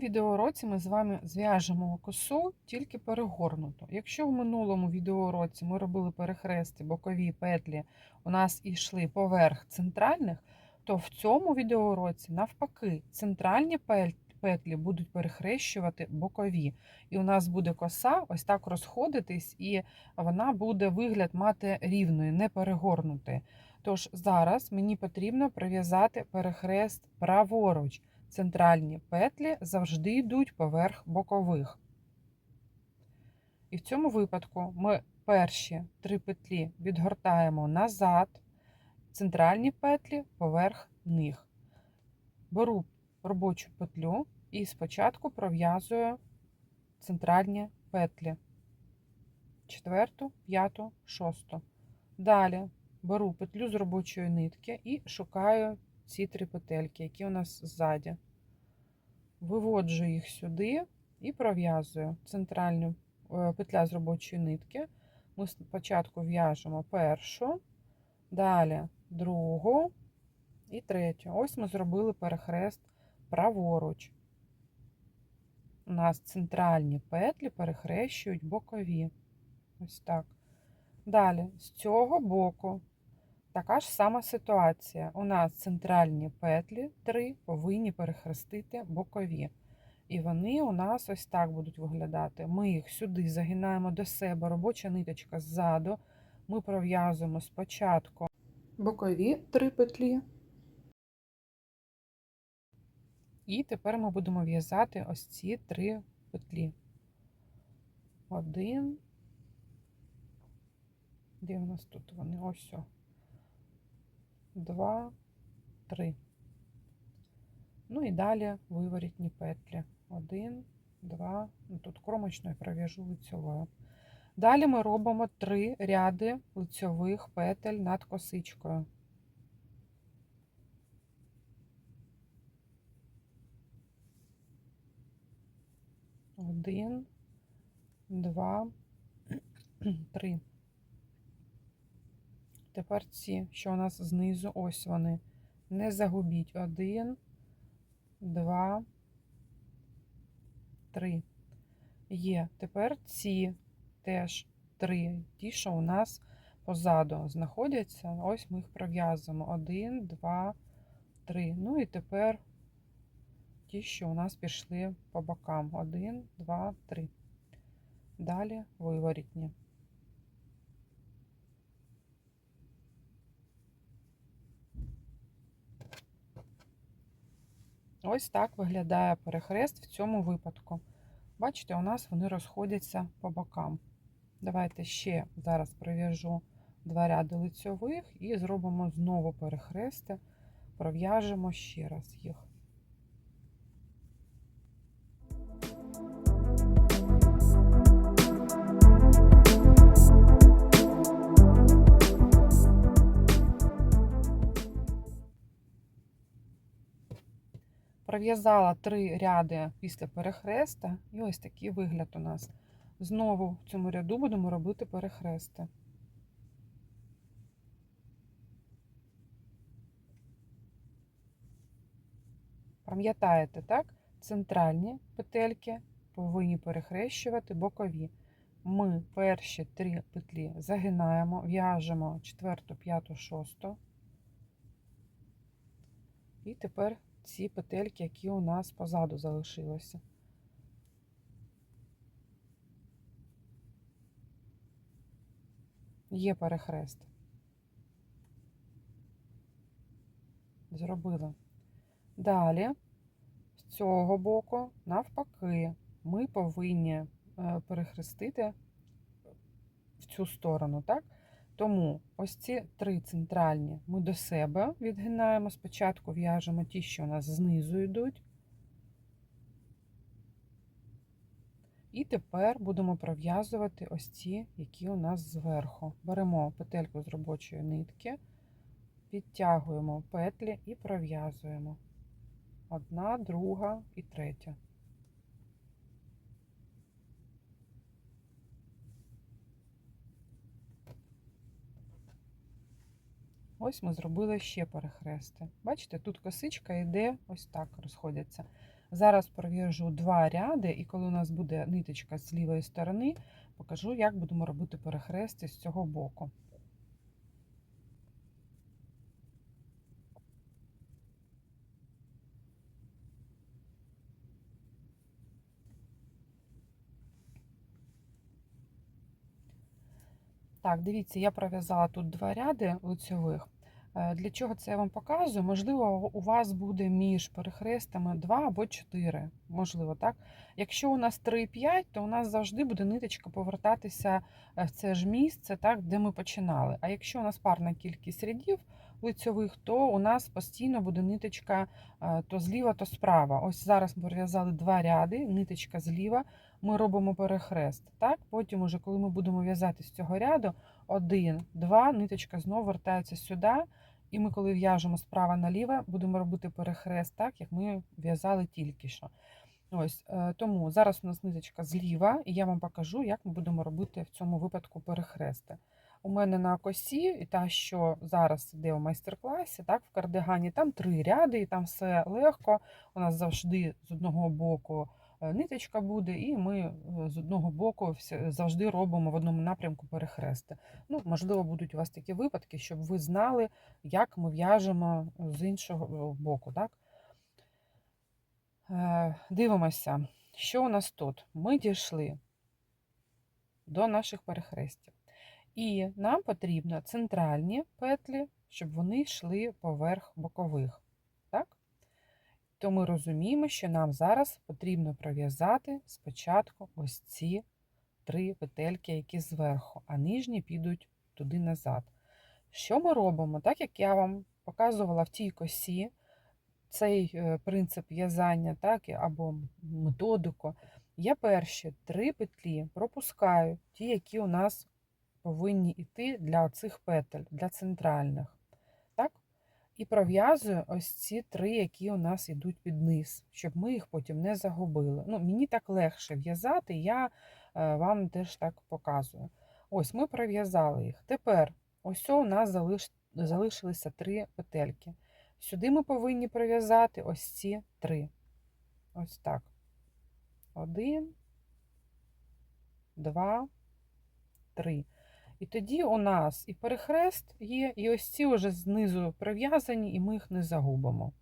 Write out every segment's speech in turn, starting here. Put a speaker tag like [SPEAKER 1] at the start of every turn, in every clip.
[SPEAKER 1] відеоуроці ми з вами зв'яжемо косу тільки перегорнуту. Якщо в минулому відеоуроці ми робили перехрести, бокові петлі у нас йшли поверх центральних, то в цьому відеоуроці навпаки центральні петлі будуть перехрещувати бокові. І у нас буде коса ось так розходитись, і вона буде вигляд мати рівною, не перегорнутою. Тож зараз мені потрібно прив'язати перехрест праворуч центральні петлі завжди йдуть поверх бокових. І в цьому випадку ми перші три петлі відгортаємо назад, центральні петлі поверх них. Беру робочу петлю і спочатку пров'язую центральні петлі. Четверту, п'яту, шосту. Далі беру петлю з робочої нитки і шукаю ці три петельки, які у нас ззаді. Виводжу їх сюди і пров'язую центральну е, петля з робочої нитки. Ми спочатку в'яжемо першу, далі другу і третю. Ось ми зробили перехрест праворуч. У нас центральні петлі перехрещують бокові. Ось так. Далі, з цього боку Така ж сама ситуація. У нас центральні петлі три повинні перехрестити бокові. І вони у нас ось так будуть виглядати. Ми їх сюди загинаємо до себе, робоча ниточка ззаду. Ми пров'язуємо спочатку бокові три петлі. І тепер ми будемо в'язати ось ці три петлі. Один. Де у нас тут вони? Ось. О. Два, три. Ну і далі виворітні петлі. Один, два, ну тут кромочною пров'яжу лицьовою. Далі ми робимо три ряди лицьових петель над косичкою. Один, два, три. Тепер ці, що у нас знизу, ось вони. Не загубіть. Один, два, три. Є. Тепер ці теж три. Ті, що у нас позаду знаходяться. Ось ми їх пров'язуємо. Один, два, три. Ну і тепер ті, що у нас пішли по бокам. Один, два, три. Далі виворітні. Ось так виглядає перехрест в цьому випадку. Бачите, у нас вони розходяться по бокам. Давайте ще зараз пров'яжу два ряди лицьових і зробимо знову перехрести, пров'яжемо ще раз їх. Пров'язала три ряди після перехреста, і ось такий вигляд у нас. Знову в цьому ряду будемо робити перехрести. Пам'ятаєте, так? Центральні петельки повинні перехрещувати бокові. Ми перші три петлі загинаємо, в'яжемо четверту, п'яту, шосту. І тепер ці петельки, які у нас позаду залишилися. Є перехрест. Зробила. Далі, з цього боку, навпаки, ми повинні е, перехрестити в цю сторону, так? Тому ось ці три центральні ми до себе відгинаємо. Спочатку в'яжемо ті, що у нас знизу йдуть. І тепер будемо пров'язувати ось ці, які у нас зверху. Беремо петельку з робочої нитки, підтягуємо петлі і пров'язуємо. Одна, друга і третя. Ось ми зробили ще перехрести. Бачите, тут косичка йде ось так розходяться. Зараз пров'яжу два ряди, і коли у нас буде ниточка з лівої сторони, покажу, як будемо робити перехрести з цього боку. Так, дивіться, я пров'язала тут два ряди лицьових. Е, Для чого це я вам показую? Можливо, у вас буде між перехрестами 2 або 4. Можливо, так? Якщо у нас 3-5, то у нас завжди буде ниточка повертатися е, в це ж місце, так, де ми починали. А якщо у нас парна кількість рядів лицьових, то у нас постійно буде ниточка е, то зліва, то справа. Ось зараз ми пров'язали два ряди, ниточка зліва, ми робимо перехрест. Так? Потім, уже, коли ми будемо в'язати з цього ряду, один, два, ниточка знову вертається сюди. І ми, коли в'яжемо справа наліво, будемо робити перехрест, так, як ми в'язали тільки що. Ось, е, Тому зараз у нас ниточка зліва, і я вам покажу, як ми будемо робити в цьому випадку перехрести. У мене на косі, і та, що зараз йде у майстер-класі, так, в кардигані, там три ряди, і там все легко. У нас завжди з одного боку е, ниточка буде, і ми е, з одного боку завжди робимо в одному напрямку перехрести. Ну, можливо, будуть у вас такі випадки, щоб ви знали, як ми в'яжемо з іншого боку. Так? Е, Дивимося, що у нас тут. Ми дійшли до наших перехрестів. І нам потрібно центральні петлі, щоб вони йшли поверх бокових. Так? То ми розуміємо, що нам зараз потрібно пров'язати спочатку ось ці три петельки, які зверху, а нижні підуть туди назад. Що ми робимо? Так як я вам показувала в тій косі цей е, принцип в'язання, так, або методику, я перші три петлі пропускаю, ті, які у нас повинні йти для цих петель, для центральних. Так? І пров'язую ось ці три, які у нас йдуть під низ, щоб ми їх потім не загубили. Ну, мені так легше в'язати, я е, вам теж так показую. Ось ми пров'язали їх. Тепер ось у нас залиш... залишилися три петельки. Сюди ми повинні пров'язати ось ці три. Ось так. Один, два, три. І тоді у нас і перехрест є, і ось ці вже знизу прив'язані, і ми їх не загубимо.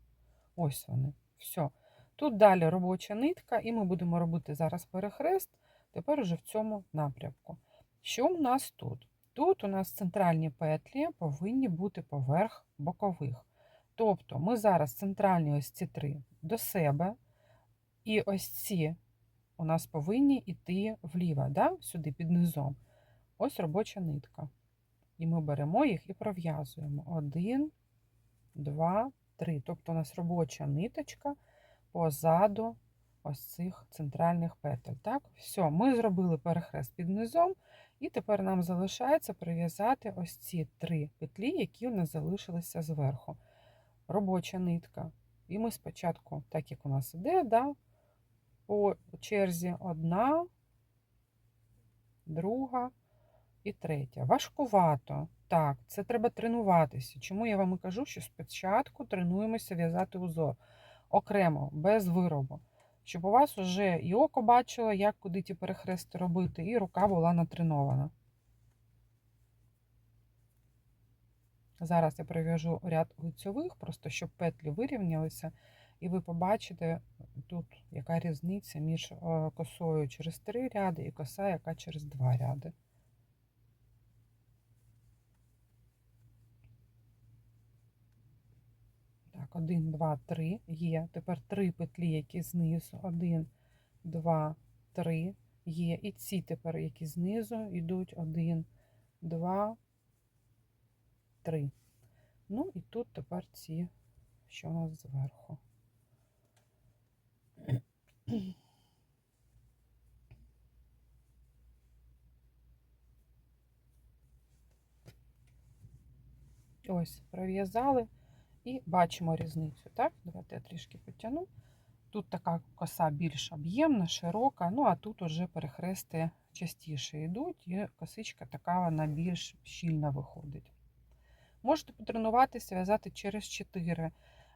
[SPEAKER 1] Ось вони. Все. Тут далі робоча нитка, і ми будемо робити зараз перехрест, тепер уже в цьому напрямку. Що у нас тут? Тут у нас центральні петлі повинні бути поверх бокових. Тобто ми зараз центральні ось ці три до себе, і ось ці у нас повинні йти вліво, да? сюди під низом. Ось робоча нитка. І ми беремо їх і пров'язуємо. Один, два, три. Тобто у нас робоча ниточка позаду ось цих центральних петель. Так, все, ми зробили перехрест під низом, і тепер нам залишається прив'язати ось ці три петлі, які у нас залишилися зверху. Робоча нитка. І ми спочатку, так як у нас іде, да, по черзі одна, друга і третя. Важкувато. Так, це треба тренуватися. Чому я вам і кажу, що спочатку тренуємося в'язати узор окремо, без виробу. Щоб у вас вже і око бачило, як куди ті перехрести робити, і рука була натренована. Зараз я пров'яжу ряд лицьових, просто щоб петлі вирівнялися, і ви побачите тут, яка різниця між е, косою через три ряди і коса, яка через два ряди. Так, один, два, три є. Тепер три петлі, які знизу. Один, два, три є. І ці тепер, які знизу, йдуть один, два, три. Ну і тут тепер ці, що у нас зверху. Ось, пров'язали і бачимо різницю. Так, давайте я трішки потягну. Тут така коса більш об'ємна, широка, ну а тут уже перехрести частіше йдуть, і косичка така вона більш щільна виходить. Можете потренуватися, в'язати через 4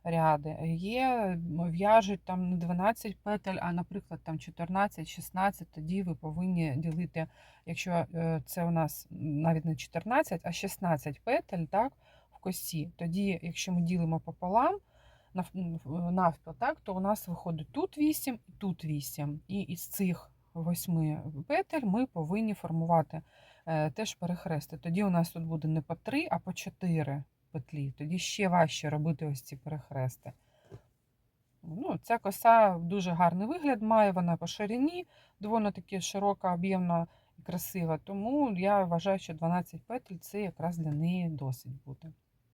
[SPEAKER 1] ряди. Є, в'яжуть там не 12 петель, а, наприклад, там 14-16, тоді ви повинні ділити, якщо е, це у нас навіть не 14, а 16 петель, так, косі. Тоді, якщо ми ділимо пополам, навпіл, так, то у нас виходить тут 8 і тут 8. І із цих 8 петель ми повинні формувати е, теж перехрести. Тоді у нас тут буде не по 3, а по 4 петлі. Тоді ще важче робити ось ці перехрести. Ну, ця коса дуже гарний вигляд має, вона по ширині, доволі таки широка, об'ємна і красива. Тому я вважаю, що 12 петель це якраз для неї досить буде.